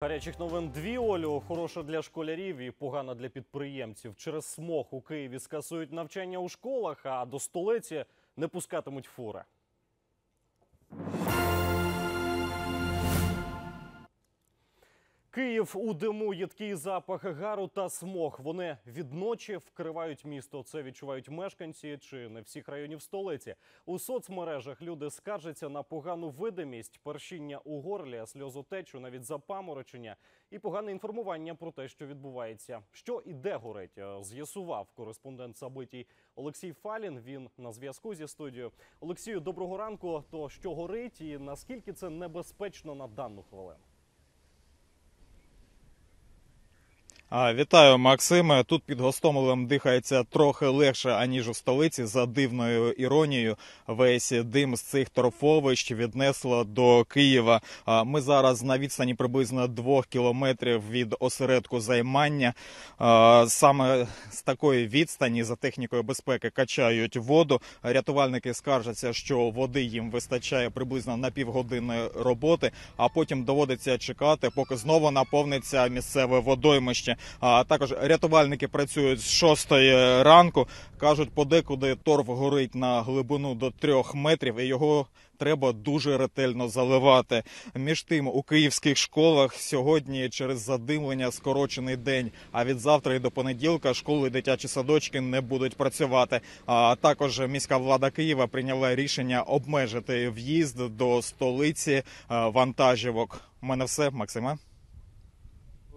Гарячих новин дві Олю. Хороша для школярів і погана для підприємців. Через смог у Києві скасують навчання у школах, а до столиці не пускатимуть фури. Київ у диму, їдкий запах гару та смог. Вони відночі вкривають місто. Це відчувають мешканці чи не всіх районів столиці. У соцмережах люди скаржаться на погану видимість, першіння у горлі, сльозотечу, навіть запаморочення і погане інформування про те, що відбувається. Що і де горить, е, з'ясував кореспондент Сабитій Олексій Фалін. Він на зв'язку зі студією. Олексію, доброго ранку. То що горить, і наскільки це небезпечно на дану хвилину? А, Вітаю, Максиме. Тут під Гостомелем дихається трохи легше, аніж у столиці. За дивною іронією, весь дим з цих торфовищ віднесло до Києва. Ми зараз на відстані приблизно двох кілометрів від осередку займання. Саме з такої відстані за технікою безпеки качають воду. Рятувальники скаржаться, що води їм вистачає приблизно на півгодини роботи, а потім доводиться чекати, поки знову наповниться місцеве водоймище. А також рятувальники працюють з 6 ранку. кажуть, подекуди торф горить на глибину до трьох метрів, і його треба дуже ретельно заливати. Між тим, у київських школах сьогодні через задимлення скорочений день. А від завтра і до понеділка школи дитячі садочки не будуть працювати. А також міська влада Києва прийняла рішення обмежити в'їзд до столиці е, вантажівок. У мене все, Максима.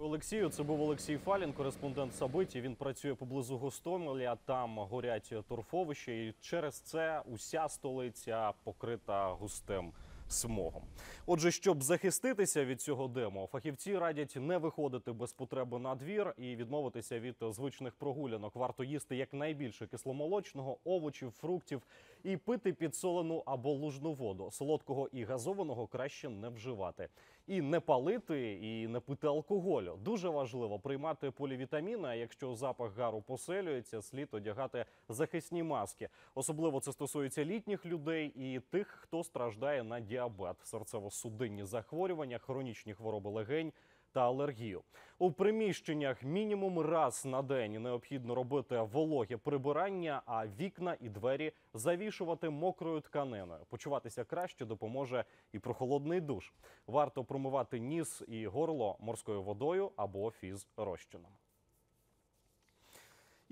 Олексію, це був Олексій Фалін, кореспондент Сабиті. Він працює поблизу Гостомеля. Там горять торфовища, і через це уся столиця покрита густим смогом. Отже, щоб захиститися від цього диму, фахівці радять не виходити без потреби на двір і відмовитися від звичних прогулянок. Варто їсти якнайбільше кисломолочного, овочів, фруктів і пити підсолену або лужну воду. Солодкого і газованого краще не вживати. І не палити, і не пити алкоголю. Дуже важливо приймати полівітаміни. А якщо запах гару поселюється, слід одягати захисні маски. Особливо це стосується літніх людей і тих, хто страждає на діабет, серцево-судинні захворювання, хронічні хвороби легень. Та алергію у приміщеннях мінімум раз на день необхідно робити вологе прибирання, а вікна і двері завішувати мокрою тканиною. Почуватися краще допоможе і прохолодний душ. Варто промивати ніс і горло морською водою або фіз-розчином.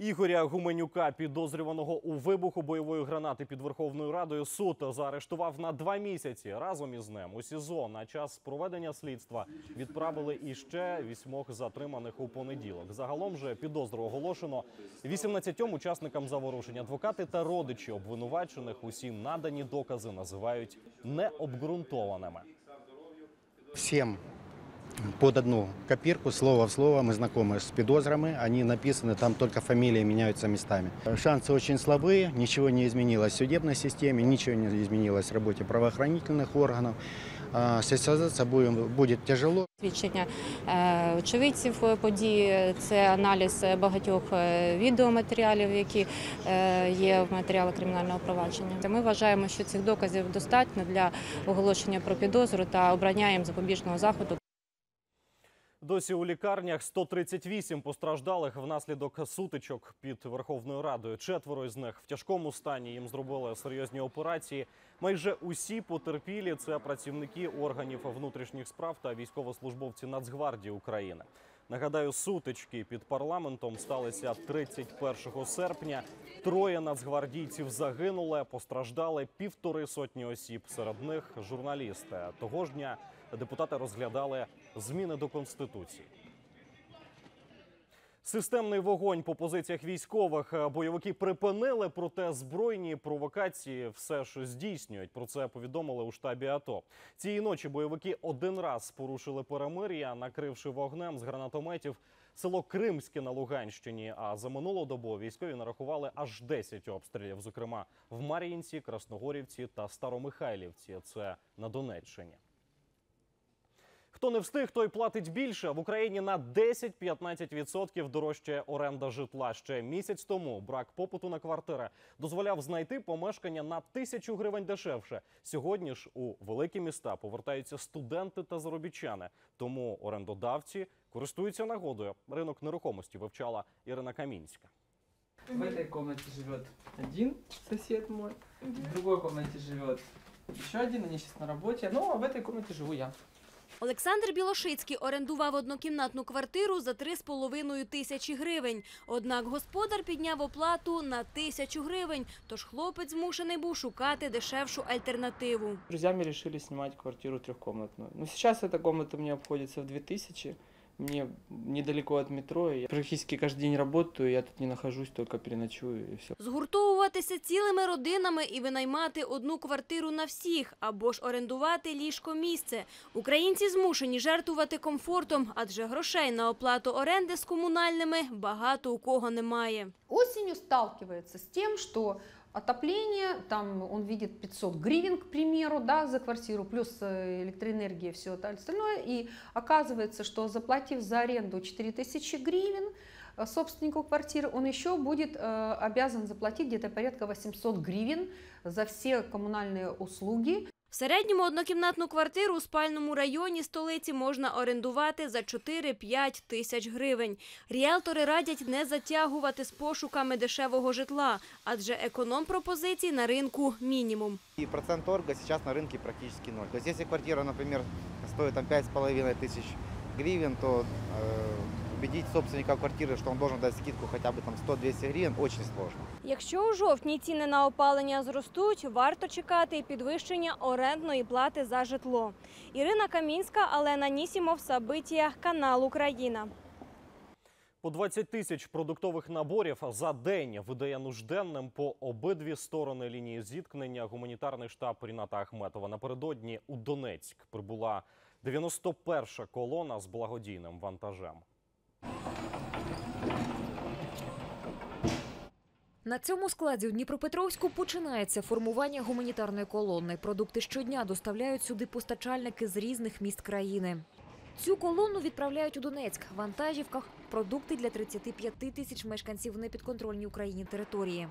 Ігоря Гуменюка, підозрюваного у вибуху бойової гранати під Верховною Радою, суд заарештував на два місяці. Разом із ним у СІЗО на час проведення слідства відправили іще вісьмох затриманих у понеділок. Загалом же підозру оголошено 18 учасникам заворушень. Адвокати та родичі обвинувачених усі надані докази називають необґрунтованими. Всем под одну копирку, слово в слово, мы знакомы с подозрами, они написаны, там только фамилии меняются местами. Шансы очень слабые, ничего не изменилось в судебной системе, ничего не изменилось в работе правоохранительных органов. А, Состязаться будем, будет тяжело. Свідчення е, очевидців події, це аналіз багатьох е, відеоматеріалів, які е, є в матеріалах кримінального провадження. Ми вважаємо, що цих доказів достатньо для оголошення про підозру та обрання їм запобіжного заходу. Досі у лікарнях 138 постраждалих внаслідок сутичок під Верховною Радою. Четверо із них в тяжкому стані. Їм зробили серйозні операції. Майже усі потерпілі це працівники органів внутрішніх справ та військовослужбовці Нацгвардії України. Нагадаю, сутички під парламентом сталися 31 серпня. Троє нацгвардійців загинули, постраждали півтори сотні осіб. Серед них журналісти. Того ж дня депутати розглядали зміни до конституції. Системний вогонь по позиціях військових Е, бойовики припинили, проте збройні провокації все ж здійснюють. Про це повідомили у штабі АТО. Цієї ночі бойовики один раз порушили перемир'я, накривши вогнем з гранатометів село Кримське на Луганщині. А за минулу добу військові нарахували аж 10 обстрілів, зокрема в Мар'їнці, Красногорівці та Старомихайлівці. Це на Донеччині. Хто не встиг, той платить більше. В Україні на 10-15% дорожчає оренда житла. Ще місяць тому брак попиту на квартири дозволяв знайти помешкання на тисячу гривень дешевше. Сьогодні ж у великі міста повертаються студенти та заробітчани. Тому орендодавці користуються нагодою. Ринок нерухомості вивчала Ірина Камінська. В этой комнате живет один сосед мой, в другой комнате живет еще один, они сейчас на работе, ну а в этой комнате живу я. Олександр Білошицький орендував однокімнатну квартиру за 3,5 тисячі гривень. Однак господар підняв оплату на тисячу гривень, тож хлопець змушений був шукати дешевшу альтернативу. Друзями вирішили знімати квартиру трехкомнатную. Ну, сейчас эта комната мне обходится в 2000, мне недалеко от метро, я практически каждый день работаю, я тут не нахожусь, только переночую и все. Згуртовуватися цілими родинами і винаймати одну квартиру на всіх, або ж орендувати ліжко місце. Українці змушені жертвувати комфортом, адже грошей на оплату оренди з комунальними багато у кого немає. осенью сталкивается с тем, что отопление, там он видит 500 гривен, к примеру, да, за квартиру, плюс э, электроэнергия, все это остальное, и оказывается, что заплатив за аренду 4000 гривен, э, собственнику квартиры, он еще будет э, обязан заплатить где-то порядка 800 гривен за все коммунальные услуги, В середньому однокімнатну квартиру у спальному районі столиці можна орендувати за 4-5 тисяч гривень. Ріелтори радять не затягувати з пошуками дешевого житла, адже економ-пропозицій на ринку мінімум. И процент торга сейчас на рынке практически ноль. То есть если квартира, например, стоит там 5,5 тысяч гривен, то э, убедить собственника квартиры, что он должен дать скидку хотя бы там 100-200 гривен, очень сложно. Якщо у жовтні ціни на опалення зростуть, варто чекати і підвищення орендної плати за житло. Ірина Камінська, Алена Нісімов, Сабитія, канал Україна. По 20 тисяч продуктових наборів за день видає нужденним по обидві сторони лінії зіткнення гуманітарний штаб Ріната Ахметова. Напередодні у Донецьк прибула 91-ша колона з благодійним вантажем. На цьому складі у Дніпропетровську починається формування гуманітарної колони. Продукти щодня доставляють сюди постачальники з різних міст країни. Цю колону відправляють у Донецьк вантажівках продукти для 35 тисяч мешканців непідконтрольній Україні території.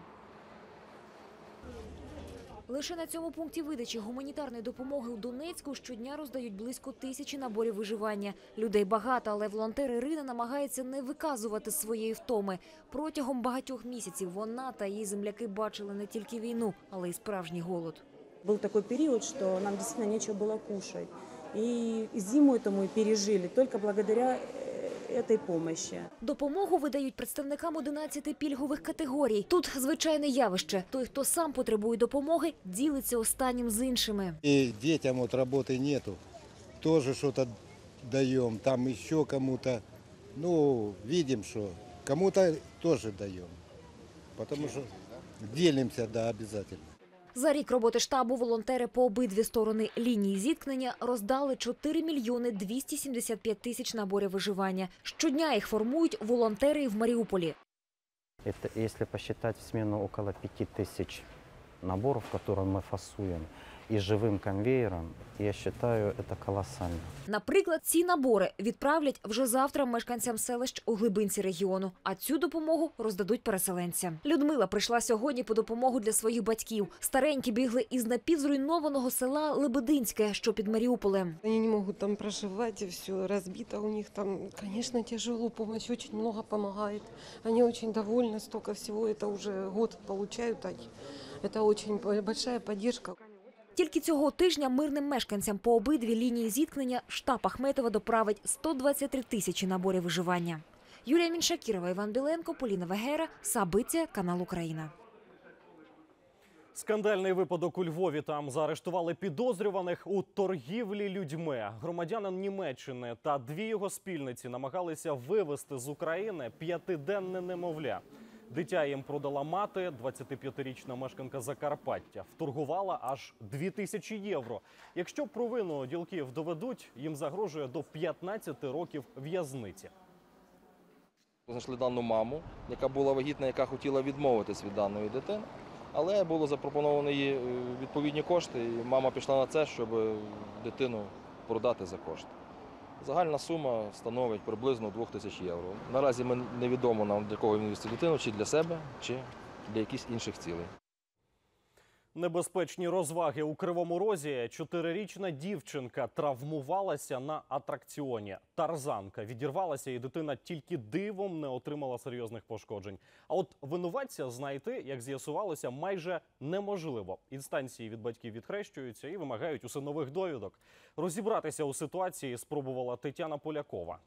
Лише на цьому пункті видачі гуманітарної допомоги у Донецьку щодня роздають близько тисячі наборів виживання. Людей багато, але волонтер Ірина намагається не виказувати своєї втоми. Протягом багатьох місяців вона та її земляки бачили не тільки війну, але й справжній голод. Был такой период, что нам действительно нечего было кушать. И зиму эту мы пережили только благодаря э, этой помощи. Допомогу видають представникам 11 пільгових категорій. Тут звичайне явище. Той, хто сам потребує допомоги, ділиться останнім з іншими. И детям вот работы нету, тоже что-то даем, там еще кому-то, ну, видим, что кому-то тоже даем, потому что делимся, да, обязательно. За рік роботи штабу волонтери по обидві сторони лінії зіткнення роздали 4 мільйони 275 тисяч наборів виживання. Щодня їх формують волонтери і в Маріуполі. Это, если посчитать в смену около 5000 наборов, которые мы фасуем, и живым конвейером, я считаю, это колоссально. Наприклад, ці набори відправлять вже завтра мешканцям селищ у глибинці регіону, а цю допомогу роздадуть переселенцям. Людмила прийшла сьогодні по допомогу для своїх батьків. Старенькі бігли із напівзруйнованого села Лебединське, що під Маріуполем. Они не могут там проживать, и все разбито у них там. Конечно, тяжело, помощь очень много помогает. Они очень довольны, столько всего, это уже год получают. а Это очень большая поддержка. Тільки цього тижня мирним мешканцям по обидві лінії зіткнення штаб Ахметова доправить 123 тисячі наборів виживання. Юлія Міншакірова, Іван Біленко, Поліна Вегера, Сабиця, канал Україна. Скандальний випадок у Львові. Там заарештували підозрюваних у торгівлі людьми. Громадянин Німеччини та дві його спільниці намагалися вивезти з України п'ятиденне немовля. Дитя їм продала мати, 25-річна мешканка Закарпаття. Вторгувала аж 2 тисячі євро. Якщо провину ділків доведуть, їм загрожує до 15 років в'язниці. Знайшли дану маму, яка була вагітна, яка хотіла відмовитись від даної дитини. Але було запропоновано їй е, відповідні кошти, і мама пішла на це, щоб дитину продати за кошти. Загальна сума становить приблизно 2 тисяч євро. Наразі ми невідомо нам для кого він вести дитину, чи для себе, чи для якихось інших цілей. Небезпечні розваги у Кривому Розі. Чотирирічна дівчинка травмувалася на атракціоні. Тарзанка відірвалася, і дитина тільки дивом не отримала серйозних пошкоджень. А от винуватця знайти, як з'ясувалося, майже неможливо. Інстанції від батьків відхрещуються і вимагають усе нових довідок. Розібратися у ситуації спробувала Тетяна Полякова.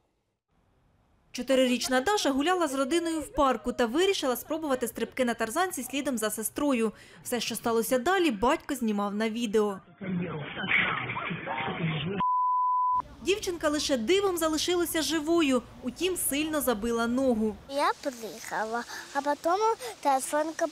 Чотирирічна Даша гуляла з родиною в парку та вирішила спробувати стрибки на тарзанці слідом за сестрою. Все, що сталося далі, батько знімав на відео. Дівчинка лише дивом залишилася живою, утім сильно забила ногу. Я приїхала, а потім телефонка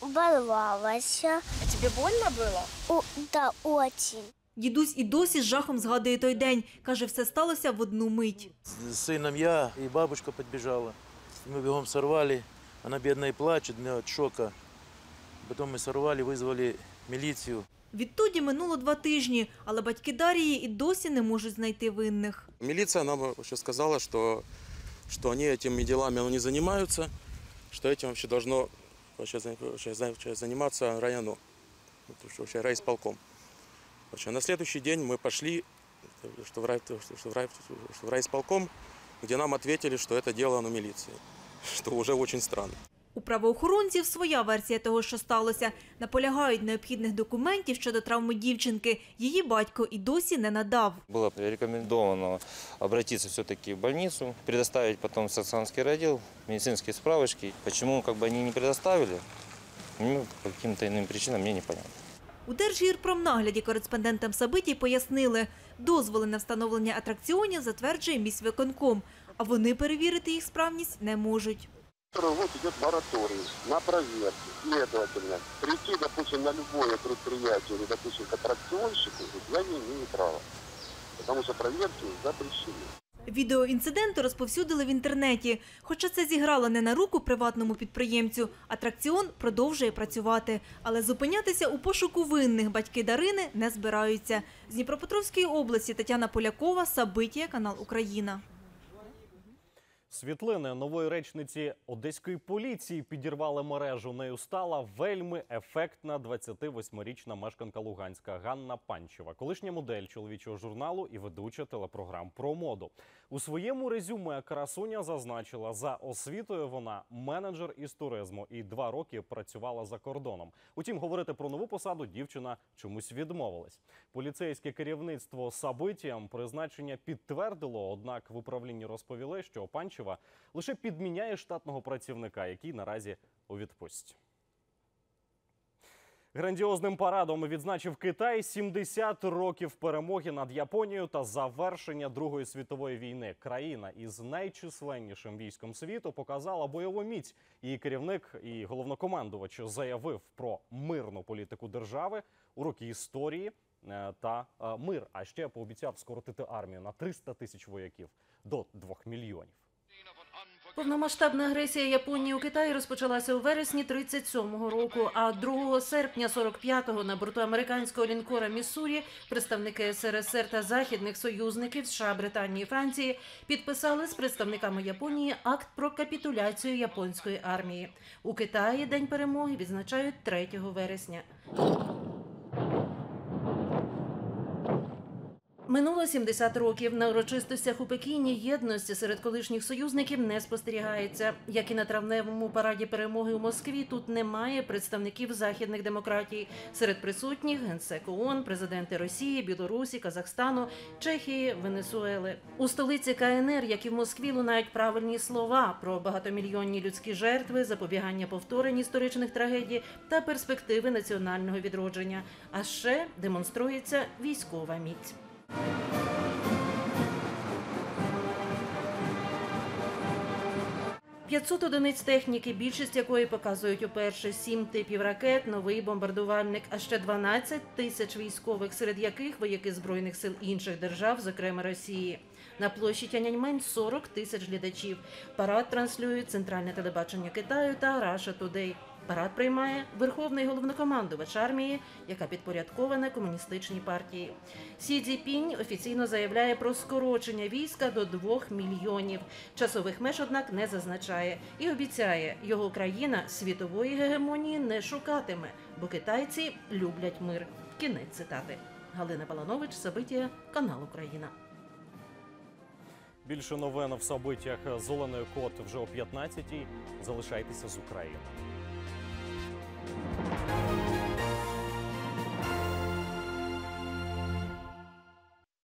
порвалася. А тебе больно было? О, да, очень. Дідусь і досі з жахом згадує той день. Каже, все сталося в одну мить. С сыном я и бабушка подбежала. Мы бегом сорвали. Она бедная плачет ну, от шока. Потом мы сорвали, вызвали милицию. Відтоді минуло два тижні, але батьки Дарії і досі не можуть знайти винних. Милиция нам вообще сказала, что, что они этими делами ну, не занимаются, что этим вообще должно вообще, за- вообще за- на следующий день мы пошли что в, рай, что в, рай, что в райисполком, где нам ответили, что это дело на милиции, что уже очень странно. У правоохоронців своя версія того, що сталося. Наполягають необхідних документів щодо травми дівчинки. Її батько і досі не надав. Было рекомендовано обратиться все-таки в больницу, предоставить потом в Саксанский родил медицинские справочки. Почему как бы они не предоставили, ну, по каким-то иным причинам мне непонятно. У Держгірпромнагляді кореспондентам Сабиті пояснили, дозволи на встановлення атракціонів затверджує міськвиконком, а вони перевірити їх справність не можуть. Вот идет мораторий на проверку. Следовательно, прийти, допустим, на любое предприятие или, допустим, к аттракционщику я не имею права. Потому что проверки запрещены. Відео інциденту розповсюдили в інтернеті. Хоча це зіграло не на руку приватному підприємцю, атракціон продовжує працювати. Але зупинятися у пошуку винних батьки Дарини не збираються. З Дніпропетровської області Тетяна Полякова, Сабитія, канал Україна. Світлини нової речниці одеської поліції підірвали мережу. Нею стала вельми ефектна 28-річна мешканка Луганська Ганна Панчева, колишня модель чоловічого журналу і ведуча телепрограм про моду. У своєму резюме красуня зазначила, за освітою вона менеджер із туризму і два роки працювала за кордоном. Утім, говорити про нову посаду дівчина чомусь відмовилась. Поліцейське керівництво Сабитіям призначення підтвердило, однак в управлінні розповіли, що Панчева лише підміняє штатного працівника, який наразі у відпустці. Грандіозним парадом відзначив Китай 70 років перемоги над Японією та завершення Другої світової війни. Країна із найчисленнішим військом світу показала бойову міць. Її керівник і головнокомандувач заявив про мирну політику держави, уроки історії е, та е, мир. А ще пообіцяв скоротити армію на 300 тисяч вояків до 2 мільйонів. Повномасштабна агресія Японії у Китаї розпочалася у вересні 37-го року. А 2 серпня 45-го на борту американського лінкора Міссурі представники СРСР та західних союзників США, Британії і Франції підписали з представниками Японії акт про капітуляцію японської армії. У Китаї День перемоги відзначають 3 вересня. Минуло 70 років. На урочистостях у Пекіні єдності серед колишніх союзників не спостерігається. Як і на травневому параді перемоги у Москві, тут немає представників західних демократій. Серед присутніх генсек ООН, президенти Росії, Білорусі, Казахстану, Чехії, Венесуели. У столиці КНР, як і в Москві, лунають правильні слова про багатомільйонні людські жертви, запобігання повторень історичних трагедій та перспективи національного відродження. А ще демонструється військова міць. «500 одиниць техніки, більшість якої показують уперше сім типів ракет, новий бомбардувальник, а ще 12 тисяч військових, серед яких вояки збройних сил інших держав, зокрема Росії. На площі Тяньаньмень 40 тисяч глядачів. Парад транслюють центральне телебачення Китаю та Russia Today. Парад приймає верховний головнокомандувач армії, яка підпорядкована комуністичній партії. Сі Цзіпінь офіційно заявляє про скорочення війська до 2 мільйонів. Часових меж, однак, не зазначає і обіцяє, його країна світової гегемонії не шукатиме, бо китайці люблять мир. Кінець цитати. Галина Баланович, Сабитія, канал Україна. Більше новин в событиях з Оленою Кот вже о 15-й. Залишайтеся з Україною.